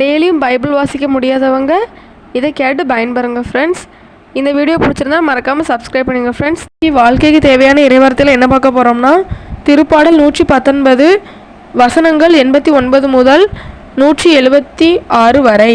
டெய்லியும் பைபிள் வாசிக்க முடியாதவங்க இதை கேட்டு பயன்பெறுங்க ஃப்ரெண்ட்ஸ் இந்த வீடியோ பிடிச்சிருந்தா மறக்காமல் சப்ஸ்கிரைப் பண்ணுங்கள் ஃப்ரெண்ட்ஸ் வாழ்க்கைக்கு தேவையான இறைவார்த்தையில் என்ன பார்க்க போகிறோம்னா திருப்பாடல் நூற்றி பத்தொன்பது வசனங்கள் எண்பத்தி ஒன்பது முதல் நூற்றி எழுபத்தி ஆறு வரை.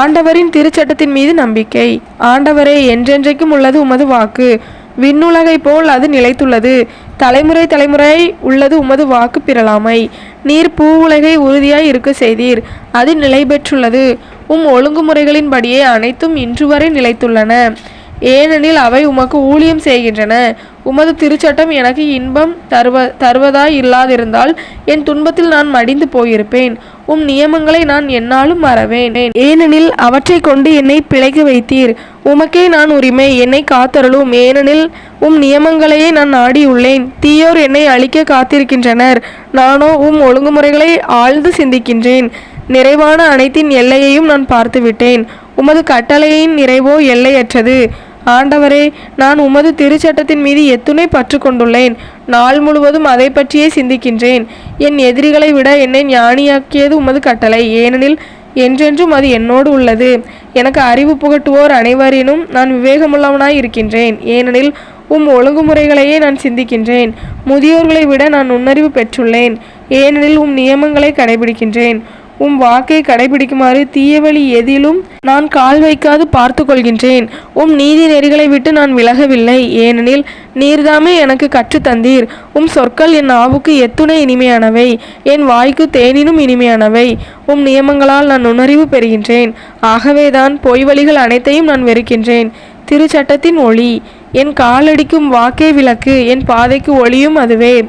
ஆண்டவரின் திருச்சட்டத்தின் மீது நம்பிக்கை. ஆண்டவரே என்றென்றைக்கும் உள்ளது உமது வாக்கு. விண்ணுலகை போல் அது நிலைத்துள்ளது. தலைமுறை தலைமுறை உள்ளது உமது வாக்கு பிறலாமை. நீர் பூவுலகை உறுதியாய் இருக்க செய்தீர். அது நிலை பெற்றுள்ளது. உம் ஒழுங்குமுறைகளின்படியே அனைத்தும் இன்று வரை நிலைத்துள்ளன. ஏனெனில் அவை உமக்கு ஊழியம் செய்கின்றன. உமது திருச்சட்டம் எனக்கு இன்பம் தருவ தருவதாய் இல்லாதிருந்தால் என் துன்பத்தில் நான் மடிந்து போயிருப்பேன். உம் நியமங்களை நான் என்னாலும் மறவேன். ஏனெனில் அவற்றை கொண்டு என்னை பிழைக்க வைத்தீர். உமக்கே நான் உரிமை என்னை காத்தருளும். ஏனெனில் உம் நியமங்களையே நான் நாடியுள்ளேன். தீயோர் என்னை அழிக்க காத்திருக்கின்றனர். நானோ உம் ஒழுங்குமுறைகளை ஆழ்ந்து சிந்திக்கின்றேன். நிறைவான அனைத்தின் எல்லையையும் நான் பார்த்துவிட்டேன். உமது கட்டளையின் நிறைவோ எல்லையற்றது. ஆண்டவரே நான் உமது திருச்சட்டத்தின் மீது எத்துணை பற்று கொண்டுள்ளேன் நாள் முழுவதும் அதை பற்றியே சிந்திக்கின்றேன். என் எதிரிகளை விட என்னை ஞானியாக்கியது உமது கட்டளை. ஏனெனில் என்றென்றும் அது என்னோடு உள்ளது. எனக்கு அறிவு புகட்டுவோர் அனைவரினும் நான் விவேகமுள்ளவனாய் இருக்கின்றேன். ஏனெனில் உம் ஒழுங்குமுறைகளையே நான் சிந்திக்கின்றேன். முதியோர்களை விட நான் நுண்ணறிவு பெற்றுள்ளேன். ஏனெனில் உம் நியமங்களை கடைபிடிக்கின்றேன். உம் வாக்கை கடைபிடிக்குமாறு தீயவழி எதிலும் நான் கால் வைக்காது பார்த்து கொள்கின்றேன். உம் நீதி நெறிகளை விட்டு நான் விலகவில்லை. ஏனெனில் நீர்தாமே எனக்கு கற்றுத் தந்தீர். உம் சொற்கள் என் ஆவுக்கு எத்துணை இனிமையானவை. என் வாய்க்கு தேனினும் இனிமையானவை. உம் நியமங்களால் நான் உணர்வு பெறுகின்றேன். ஆகவேதான் பொய் வழிகள் அனைத்தையும் நான் வெறுக்கின்றேன். திருச்சட்டத்தின் ஒளி. என் காலடிக்கும் வாக்கே விளக்கு. என் பாதைக்கு ஒளியும் அதுவே.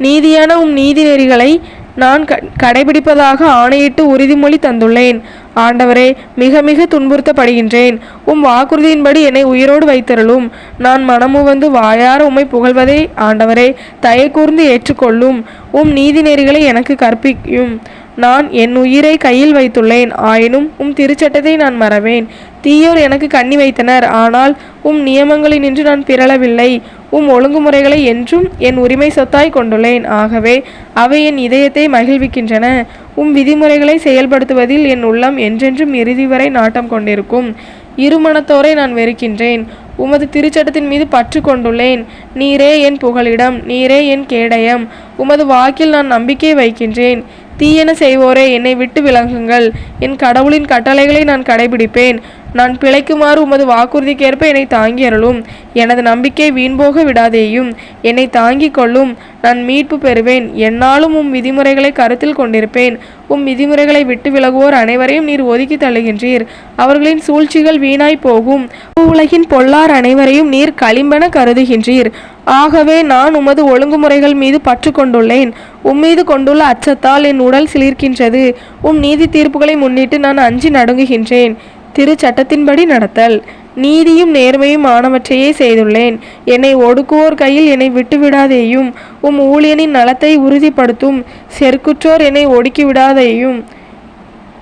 நீதியான உம் நீதி நெறிகளை நான் கடைபிடிப்பதாக ஆணையிட்டு உறுதிமொழி தந்துள்ளேன். ஆண்டவரே மிக மிக துன்புறுத்தப்படுகின்றேன். உம் வாக்குறுதியின்படி என்னை உயிரோடு வைத்தருளும். நான் மனமு வந்து வாயார உம்மை புகழ்வதை ஆண்டவரே தயை கூர்ந்து ஏற்றுக்கொள்ளும். உம் நீதி நெறிகளை எனக்கு கற்பிக்கும். நான் என் உயிரை கையில் வைத்துள்ளேன். ஆயினும் உம் திருச்சட்டத்தை நான் மறவேன். தீயோர் எனக்கு கண்ணி வைத்தனர். ஆனால் உம் நியமங்களினின்று நான் பிறளவில்லை. உம் ஒழுங்குமுறைகளை என்றும் என் உரிமை சொத்தாய் கொண்டுள்ளேன். ஆகவே அவை என் இதயத்தை மகிழ்விக்கின்றன. உம் விதிமுறைகளை செயல்படுத்துவதில் என் உள்ளம் என்றென்றும் இறுதி வரை நாட்டம் கொண்டிருக்கும். இருமனத்தோரை நான் வெறுக்கின்றேன். உமது திருச்சட்டத்தின் மீது பற்று கொண்டுள்ளேன். நீரே என் புகலிடம் நீரே என் கேடயம். உமது வாக்கில் நான் நம்பிக்கை வைக்கின்றேன். தீயன செய்வோரே என்னை விட்டு விலகுங்கள். என் கடவுளின் கட்டளைகளை நான் கடைபிடிப்பேன். நான் பிழைக்குமாறு உமது வாக்குறுதிக்கேற்ப என்னை தாங்கி அருளும். எனது நம்பிக்கை வீண்போக விடாதேயும். என்னை தாங்கிக் கொள்ளும். நான் மீட்பு பெறுவேன். என்னாலும் உம் விதிமுறைகளை கருத்தில் கொண்டிருப்பேன். உம் விதிமுறைகளை விட்டு விலகுவோர் அனைவரையும் நீர் ஒதுக்கி தள்ளுகின்றீர். அவர்களின் சூழ்ச்சிகள் வீணாய் போகும். உலகின் பொல்லார் அனைவரையும் நீர் களிம்பென கருதுகின்றீர். ஆகவே நான் உமது ஒழுங்குமுறைகள் மீது பற்று கொண்டுள்ளேன். உம்மீது கொண்டுள்ள அச்சத்தால் என் உடல் சிலிர்க்கின்றது. உம் நீதி தீர்ப்புகளை முன்னிட்டு நான் அஞ்சி நடுங்குகின்றேன். திரு சட்டத்தின்படி நடத்தல். நீதியும் நேர்மையும் ஆனவற்றையே செய்துள்ளேன். என்னை ஒடுக்குவோர் கையில் என்னை விட்டுவிடாதேயும். உம் ஊழியனின் நலத்தை உறுதிப்படுத்தும். செருக்குற்றோர் என்னை ஒடுக்கிவிடாதேயும்.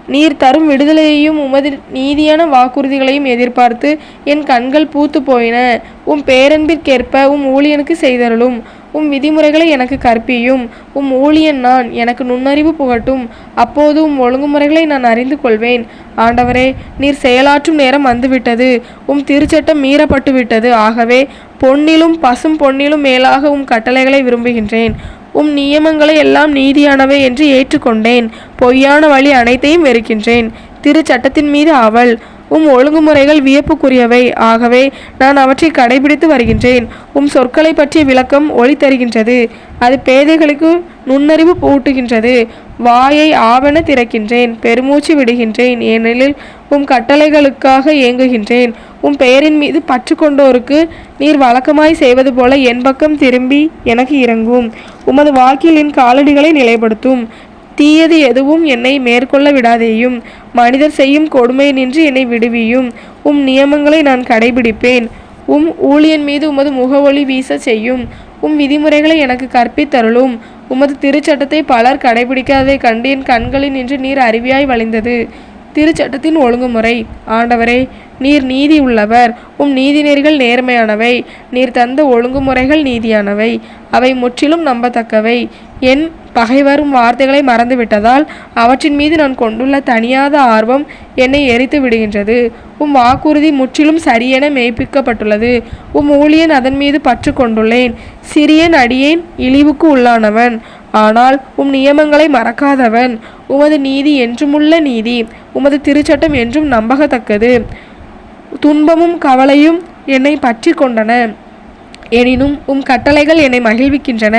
நீர் தரும் விடுதலையையும் உமது நீதியான வாக்குறுதிகளையும் எதிர்பார்த்து என் கண்கள் பூத்து போயின உம் பேரன்பிற்கேற்ப உம் ஊழியனுக்கு செய்தருளும். உம் விதிமுறைகளை எனக்கு கற்பியும். உம் ஊழியன் நான் எனக்கு நுண்ணறிவு புகட்டும். அப்போது உம் ஒழுங்குமுறைகளை நான் அறிந்து கொள்வேன். ஆண்டவரே நீர் செயலாற்றும் நேரம் வந்துவிட்டது. உம் திருச்சட்டம் மீறப்பட்டுவிட்டது. ஆகவே பொன்னிலும் பசும் பொன்னிலும் மேலாக உம் கட்டளைகளை விரும்புகின்றேன். உம் நியமங்களை எல்லாம் நீதியானவை என்று ஏற்றுக்கொண்டேன். பொய்யான வழி அனைத்தையும் வெறுக்கின்றேன். திரு சட்டத்தின் மீது அவள் உம் ஒழுங்குமுறைகள் வியப்புக்குரியவை. ஆகவே நான் அவற்றை கடைபிடித்து வருகின்றேன். உம் சொற்களை பற்றிய விளக்கம் ஒளி தருகின்றது. அது பேதைகளுக்கு நுண்ணறிவு பூட்டுகின்றது வாயை ஆவண திறக்கின்றேன். பெருமூச்சு விடுகின்றேன். ஏனெனில் உம் கட்டளைகளுக்காக ஏங்குகின்றேன். உம் பெயரின் மீது பற்று கொண்டோருக்கு நீர் வழக்கமாய் செய்வது போல என் பக்கம் திரும்பி எனக்கு இறங்கும். உமது வாக்கில் என் காலடிகளை நிலைப்படுத்தும். தீயது எதுவும் என்னை மேற்கொள்ள விடாதேயும். மனிதர் செய்யும் கொடுமை நின்று என்னை விடுவியும். உம் நியமங்களை நான் கடைபிடிப்பேன். உம் ஊழியன் மீது உமது முகவொளி வீச செய்யும். உம் விதிமுறைகளை எனக்கு கற்பித்தருளும் உமது திருச்சட்டத்தை பலர் கடைபிடிக்காததை கண்டு என் கண்களில் நின்று நீர் அருவியாய் வழிந்தது. திருச்சட்டத்தின் ஒழுங்குமுறை. ஆண்டவரே நீர் நீதி உள்ளவர். உம் நீதிநெறிகள் நேர்மையானவை. நீர் தந்த ஒழுங்குமுறைகள் நீதியானவை. அவை முற்றிலும் நம்பத்தக்கவை. என் பகைவரும் வார்த்தைகளை மறந்துவிட்டதால் அவற்றின் மீது நான் கொண்டுள்ள தனியாத ஆர்வம் என்னை எரித்து விடுகின்றது. உம் வாக்குறுதி முற்றிலும் சரியென மெய்ப்பிக்கப்பட்டுள்ளது. உம் ஊழியன் அதன் மீது பற்று கொண்டுள்ளேன். சிறியன் அடியேன் இழிவுக்கு உள்ளானவன். ஆனால் உம் நியமங்களை மறக்காதவன். உமது நீதி என்றுமுள்ள நீதி. உமது திருச்சட்டம் என்றும் நம்பகத்தக்கது. துன்பமும் கவலையும் என்னை பற்றி கொண்டன. எனினும் உம் கட்டளைகள் என்னை மகிழ்விக்கின்றன.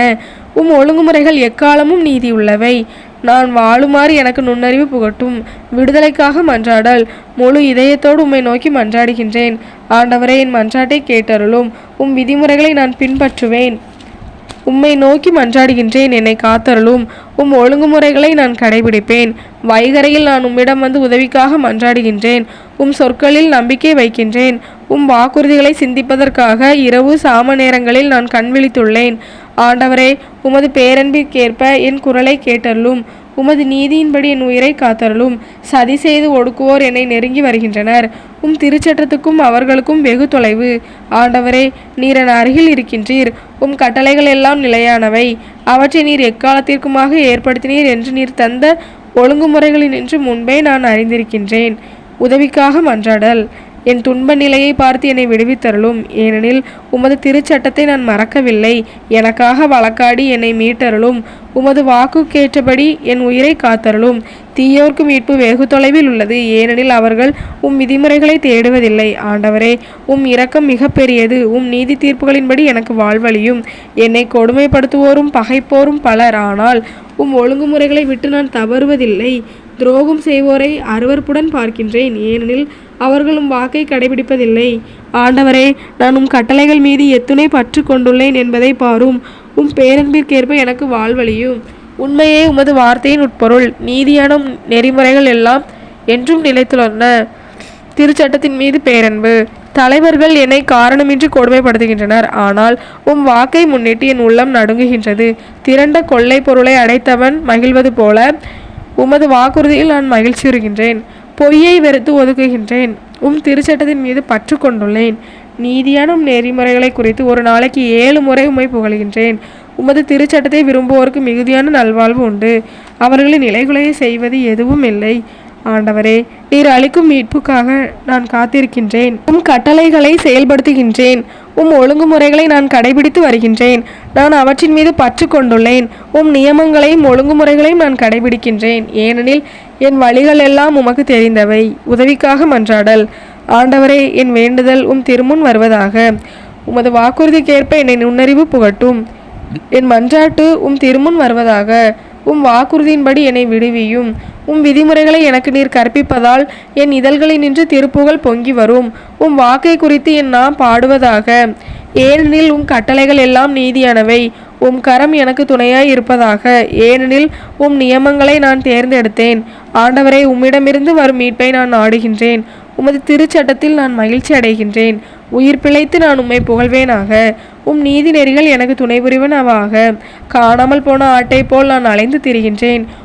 உம் ஒழுங்குமுறைகள் எக்காலமும் நீதி உள்ளவை நான் வாழுமாறு எனக்கு நுண்ணறிவு புகட்டும். விடுதலைக்காக மன்றாடல். முழு இதயத்தோடு உம்மை நோக்கி மன்றாடுகின்றேன். ஆண்டவரே என் மன்றாட்டை கேட்டருளும். உம் விதிமுறைகளை நான் பின்பற்றுவேன். உம்மை நோக்கி மன்றாடுகின்றேன் என்னை காத்தருளும். உம் ஒழுங்குமுறைகளை நான் கடைபிடிப்பேன். வைகரையில் நான் உம்மிடம் வந்து உதவிக்காக மன்றாடுகின்றேன். உம் சொற்களில் நம்பிக்கை வைக்கின்றேன். உம் வாக்குறுதிகளை சிந்திப்பதற்காக இரவு சாம நேரங்களில் நான் கண் விழித்துள்ளேன். ஆண்டவரே உமது பேரன்பிற்கேற்ப என் குரலை கேட்டருளும். உமது நீதியின்படி என் உயிரை காத்தருளும். சதி செய்து ஒடுக்குவோர் என்னை நெருங்கி வருகின்றனர். உம் திருச்சட்டத்துக்கும் அவர்களுக்கும் வெகு தொலைவு. ஆண்டவரே நீர் என் அருகில் இருக்கின்றீர். உம் கட்டளைகள் எல்லாம் நிலையானவை. அவற்றை நீர் எக்காலத்திற்குமாக ஏற்படுத்தினீர் என்று நீர் தந்த ஒழுங்குமுறைகளினின்று முன்பே நான் அறிந்திருக்கின்றேன். உதவிக்காக மன்றாடல். என் துன்ப நிலையை பார்த்து என்னை விடுவித்தருளும். ஏனெனில் உமது திருச்சட்டத்தை நான் மறக்கவில்லை. எனக்காக வழக்காடி என்னை மீட்டருளும். உமது வாக்குக்கேற்றபடி என் உயிரை காத்தருளும். தீயோர்க்கு மீட்பு வெகு தொலைவில் உள்ளது. ஏனெனில் அவர்கள் உம் விதிமுறைகளை தேடுவதில்லை. ஆண்டவரே உம் இரக்கம் மிக பெரியது. உம் நீதி தீர்ப்புகளின்படி எனக்கு வாழ்வழியும். என்னை கொடுமைப்படுத்துவோரும் பகைப்போரும் பலர். ஆனால் உம் ஒழுங்குமுறைகளை விட்டு நான் தவறுவதில்லை. துரோகம் செய்வோரை அருவறுப்புடன் பார்க்கின்றேன். ஏனெனில் அவர்களும் வாக்கை கடைபிடிப்பதில்லை. ஆண்டவரே நான் உம் கட்டளைகள் மீது எத்துணை பற்று கொண்டுள்ளேன் என்பதை பாரும். உம் பேரன்பிற்கேற்ப எனக்கு வாழ்வழியும். உண்மையே உமது வார்த்தையின் உட்பொருள். நீதியான நெறிமுறைகள் எல்லாம் என்றும் நிலைத்துள்ளன. திருச்சட்டத்தின் மீது பேரன்பு. தலைவர்கள் என்னை காரணமின்றி கொடுமைப்படுத்துகின்றனர். ஆனால் உம் வாக்கை முன்னிட்டு என் உள்ளம் நடுங்குகின்றது. திரண்ட கொள்ளை பொருளை அடைத்தவன் மகிழ்வது போல உமது வாக்குறுதியில் நான் மகிழ்ச்சியுறுகின்றேன். பொய்யை வெறுத்து ஒதுக்குகின்றேன். உம் திருச்சட்டத்தின் மீது பற்று கொண்டுள்ளேன். நீதியான உம் நெறிமுறைகளை குறித்து ஒரு நாளைக்கு ஏழு முறை உம்மை புகழ்கின்றேன். உமது திருச்சட்டத்தை விரும்புவோருக்கு மிகுதியான நல்வாழ்வு உண்டு. அவர்களின் நிலைகுலையை செய்வது எதுவும் இல்லை. ஆண்டவரே நீர் அளிக்கும் மீட்புக்காக நான் காத்திருக்கின்றேன். உம் கட்டளைகளை செயல்படுத்துகின்றேன். உம் ஒழுங்குமுறைகளை நான் கடைபிடித்து வருகின்றேன். நான் அவற்றின் மீது பற்று கொண்டுள்ளேன். உம் நியமங்களையும் ஒழுங்குமுறைகளையும் நான் கடைபிடிக்கின்றேன். ஏனெனில் என் வழிகள் எல்லாம் உமக்கு தெரிந்தவை. உதவிக்காக மன்றாடல். ஆண்டவரே என் வேண்டுதல் உம் திருமுன் வருவதாக. உமது வாக்குறுதிக்கேற்ப என்னை நுண்ணறிவு புகட்டும். என் மன்றாட்டு உம் திருமுன் வருவதாக. உம் வாக்குறுதியின்படி என்னை விடுவியும். உம் விதிமுறைகளை எனக்கு நீர் கற்பிப்பதால் என் இதழ்களில் நின்று திருப்புகழ் பொங்கி வரும். உம் வாக்கை குறித்து என் நாம் பாடுவதாக. ஏனெனில் உம் கட்டளைகள் எல்லாம் நீதியானவை. உம் கரம் எனக்கு துணையாய் இருப்பதாக. ஏனெனில் உம் நியமங்களை நான் தேர்ந்தெடுத்தேன். ஆண்டவரை உம்மிடமிருந்து வரும் மீட்பை நான் நாடுகின்றேன். உமது திருச்சட்டத்தில் நான் மகிழ்ச்சி அடைகின்றேன். உயிர் பிழைத்து நான் உம்மை புகழ்வேனாக. உம் நீதி நெறிகள் எனக்கு துணை புரிவனவாக காணாமல் போன ஆட்டை போல் நான் அலைந்து திரிகின்றேன்.